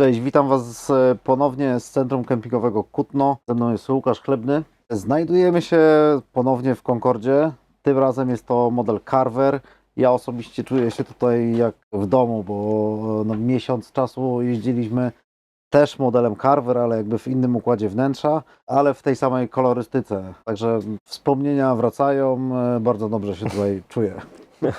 Cześć, witam Was ponownie z Centrum Kempingowego Kutno. Ze mną jest Łukasz Chlebny. Znajdujemy się ponownie w Concordzie. Tym razem jest to model Carver. Ja osobiście czuję się tutaj jak w domu, bo e, no, miesiąc czasu jeździliśmy też modelem Carver, ale jakby w innym układzie wnętrza, ale w tej samej kolorystyce. Także wspomnienia wracają, e, bardzo dobrze się tutaj czuję.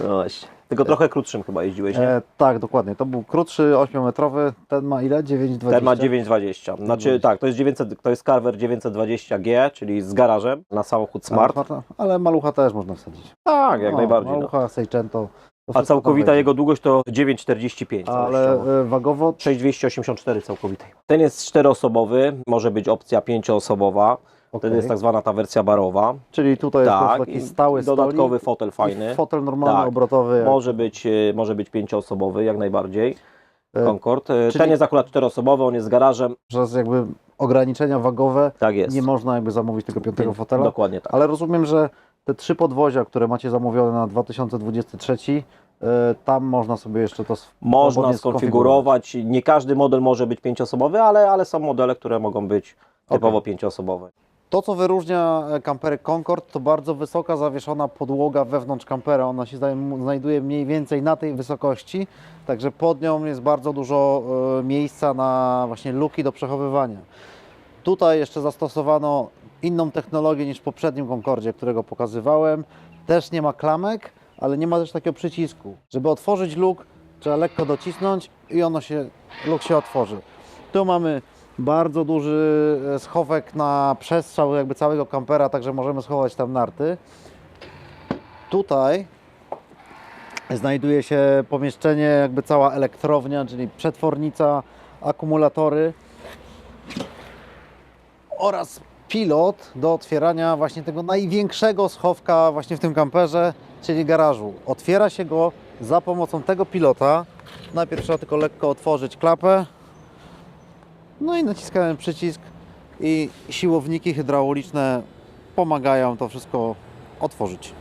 No właśnie. Tylko trochę krótszym chyba jeździłeś, nie? E, tak, dokładnie. To był krótszy, 8-metrowy. Ten ma ile? 9,20? Ten ma 920. Znaczy tak, to jest 900, to jest Carver 920G, czyli z garażem na samochód Smart. Ale, ale malucha też można wsadzić. Tak, jak No, najbardziej. No. Malucha, Seicento. to A całkowita jego długość to 9,45. wejdzie. Ale e, wagowo 6284 całkowitej. Ten jest czteroosobowy, może być opcja pięcioosobowa. To okej. jest tak zwana ta wersja barowa. Czyli tutaj jest po prostu Tak, taki i stały dodatkowy stolik fotel i fajny. Fotel normalny, Tak. obrotowy. jak- Może być, e, może być pięcioosobowy, jak najbardziej. e. E, czyli- Ten jest akurat czteroosobowy, on jest z garażem. Przez jakby ograniczenia wagowe Tak jest. nie można jakby zamówić tego piątego fotela. Dokładnie tak. Ale rozumiem, że te trzy podwozia, które macie zamówione na 2023, e, tam można sobie jeszcze to Można skonfigurować. Nie każdy model może być pięcioosobowy, ale, ale są modele, które mogą być typowo pięcioosobowe. To, co wyróżnia e, kampery Concord, to bardzo wysoka zawieszona podłoga wewnątrz kampera. Ona się znajduje mniej więcej na tej wysokości, także pod nią jest bardzo dużo e, miejsca na właśnie luki do przechowywania. Tutaj jeszcze zastosowano inną technologię niż w poprzednim Concordzie, którego pokazywałem. Też nie ma klamek, ale nie ma też takiego przycisku. Żeby otworzyć luk, trzeba lekko docisnąć i ono się, luk się otworzy. Tu mamy bardzo duży e, schowek na przestrzał jakby całego kampera, także możemy schować tam narty. Tutaj znajduje się pomieszczenie, jakby cała elektrownia, czyli przetwornica, akumulatory oraz pilot do otwierania właśnie tego największego schowka właśnie w tym kamperze, czyli garażu. Otwiera się go za pomocą tego pilota. Najpierw trzeba tylko lekko otworzyć klapę. No i naciskałem przycisk i siłowniki hydrauliczne pomagają to wszystko otworzyć.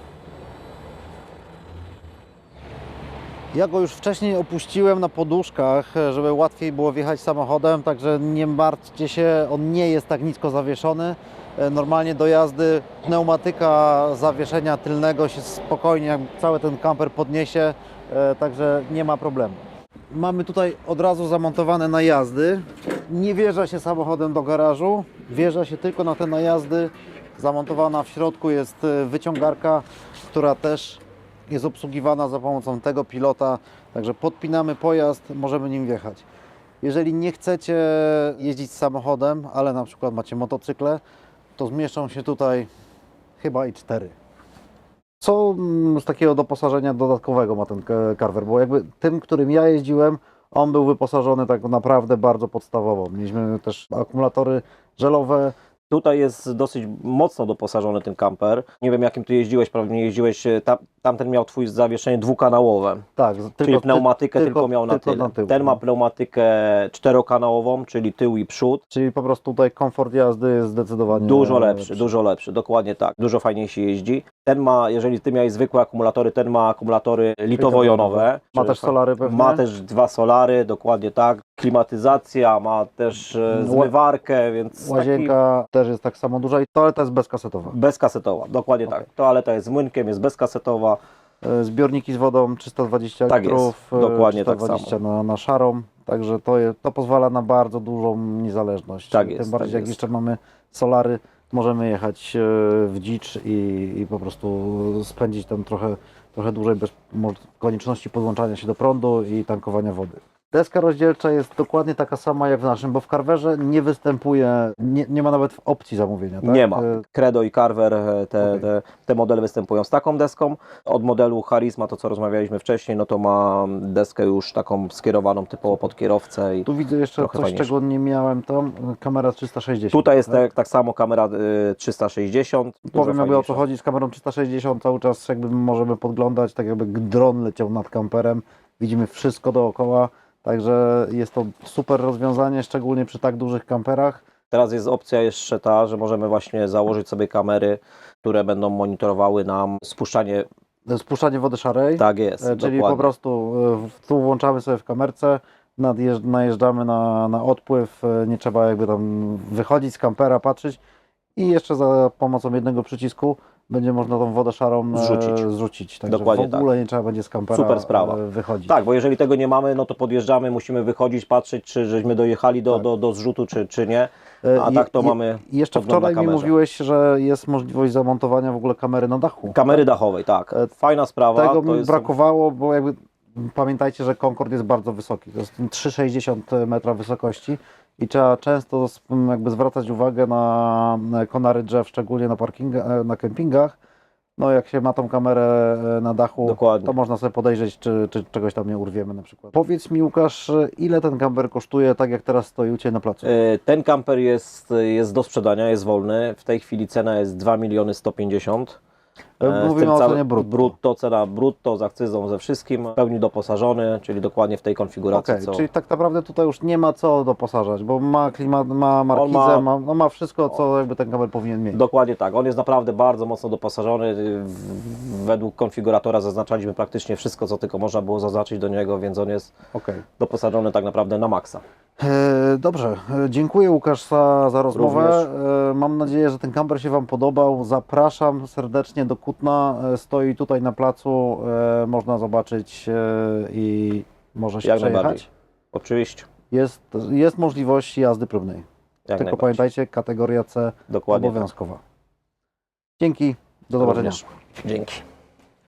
Ja go już wcześniej opuściłem na poduszkach, żeby łatwiej było wjechać samochodem, także nie martwcie się, on nie jest tak nisko zawieszony. Normalnie do jazdy pneumatyka zawieszenia tylnego się spokojnie, jak cały ten kamper podniesie, e, także nie ma problemu. Mamy tutaj od razu zamontowane najazdy. Nie wjeżdża się samochodem do garażu, wjeżdża się tylko na te najazdy. Zamontowana w środku jest e, wyciągarka, która też jest obsługiwana za pomocą tego pilota. Także podpinamy pojazd, możemy nim wjechać. Jeżeli nie chcecie jeździć samochodem, ale na przykład macie motocykle, to zmieszczą się tutaj chyba i cztery. Co mm, z takiego doposażenia dodatkowego ma ten Ca- Carver? Bo jakby tym, którym ja jeździłem, on był wyposażony tak naprawdę bardzo podstawowo. Mieliśmy też akumulatory żelowe. Tutaj jest dosyć mocno doposażony ten kamper. Nie wiem jakim tu jeździłeś, prawdopodobnie jeździłeś, e, tam, tamten miał twój zawieszenie dwukanałowe. Tak, czyli ty- pneumatykę ty- tylko, miał na tylko tyle. na tył, Ten no. ma pneumatykę czterokanałową, czyli tył i przód. Czyli po prostu tutaj komfort jazdy jest zdecydowanie Dużo lepszy, dużo lepszy, dokładnie tak. Dużo fajniej się jeździ. Ten ma, jeżeli ty miałeś zwykłe akumulatory, ten ma akumulatory litowo-jonowe. Ma też solary pewnie? Ma też dwa solary, dokładnie tak. Klimatyzacja, ma też e, zmywarkę, więc Łazienka też jest tak samo duża i toaleta jest bezkasetowa. taki bezkasetowa, dokładnie Okej. tak. Toaleta jest z młynkiem, jest bezkasetowa. E, Zbiorniki z wodą 320 Tak jest, litrów, e, dokładnie tak 320 na, na szarą, także to, je, to pozwala na bardzo dużą niezależność. Tak jest, Tym bardziej tak jak jest. jeszcze mamy solary, możemy jechać e, w dzicz i, i po prostu spędzić tam trochę, trochę dłużej bez konieczności podłączania się do prądu i tankowania wody. Deska rozdzielcza jest dokładnie taka sama jak w naszym, bo w Carverze nie występuje, nie, nie ma nawet opcji zamówienia. Tak? Nie ma. E, Credo i Carver, e, te, Okej. te, te modele występują z taką deską. Od modelu Charisma, to co rozmawialiśmy wcześniej, no to ma deskę już taką skierowaną typowo pod kierowcę. I Tu widzę jeszcze coś, fajniejsze. czego nie miałem tam, kamera 360. tutaj jest tak? tak, tak samo kamera y, 360. dużo Powiem jakby o co chodzi z kamerą 360 cały czas jakby możemy podglądać, tak jakby dron leciał nad kamperem, widzimy wszystko dookoła, także jest to super rozwiązanie, szczególnie przy tak dużych kamperach. Teraz jest opcja jeszcze ta, że możemy właśnie założyć sobie kamery, które będą monitorowały nam spuszczanie. Spuszczanie wody szarej, Tak jest, e, czyli dokładnie. po prostu e, tu włączamy sobie w kamerce, najeżdżamy na, na odpływ, e, nie trzeba jakby tam wychodzić z kampera, patrzeć i jeszcze za pomocą jednego przycisku będzie można tą wodę szarą e, Zrzucić. zrzucić. Dokładnie w ogóle nie trzeba będzie z kampera Super sprawa. e, wychodzić. Tak, bo jeżeli tego nie mamy, no to podjeżdżamy, musimy wychodzić, patrzeć, czy żeśmy dojechali do, Tak. do, do zrzutu, czy, czy nie. E, A tak to i- mamy jeszcze wczoraj mi mówiłeś, że jest możliwość zamontowania w ogóle kamery na dachu. Kamery dachowej, tak. Fajna sprawa. Tego mi jest... brakowało, bo jakby pamiętajcie, że Concorde jest bardzo wysoki. To jest 3,60 metra wysokości i trzeba często jakby zwracać uwagę na na konary drzew, szczególnie na, parkinga, e, na kempingach. No jak się ma tą kamerę e, na dachu, Dokładnie. to można sobie podejrzeć, czy, czy czegoś tam nie urwiemy na przykład. Powiedz mi Łukasz, ile ten kamper kosztuje, tak jak teraz stoi u Ciebie na placu? E, Ten kamper jest, jest do sprzedania, jest wolny. W tej chwili cena jest 2 miliony 150. E, E, z Mówimy tym o całe- cenie brutto. brutto. Cena brutto z akcyzą, ze wszystkim. W pełni doposażony, czyli dokładnie w tej konfiguracji, Okej, co... czyli tak naprawdę tutaj już nie ma co doposażać, bo ma klimat, ma markizę, ma- ma, no ma wszystko, co jakby ten kamper powinien mieć. Dokładnie tak. On jest naprawdę bardzo mocno doposażony. Według konfiguratora zaznaczaliśmy praktycznie wszystko, co tylko można było zaznaczyć do niego, więc on jest Okej. doposażony tak naprawdę na maksa. E, Dobrze, e, dziękuję Łukasz za, za rozmowę. Również. E, Mam nadzieję, że ten kamper się Wam podobał. Zapraszam serdecznie do Kutna. Stoi tutaj na placu, można zobaczyć i może się Jak przejechać. Oczywiście. Jest, jest możliwość jazdy próbnej. Jak Tylko pamiętajcie, kategoria C Dokładnie. tak. obowiązkowa. Dzięki, do zobaczenia. Również. Dzięki.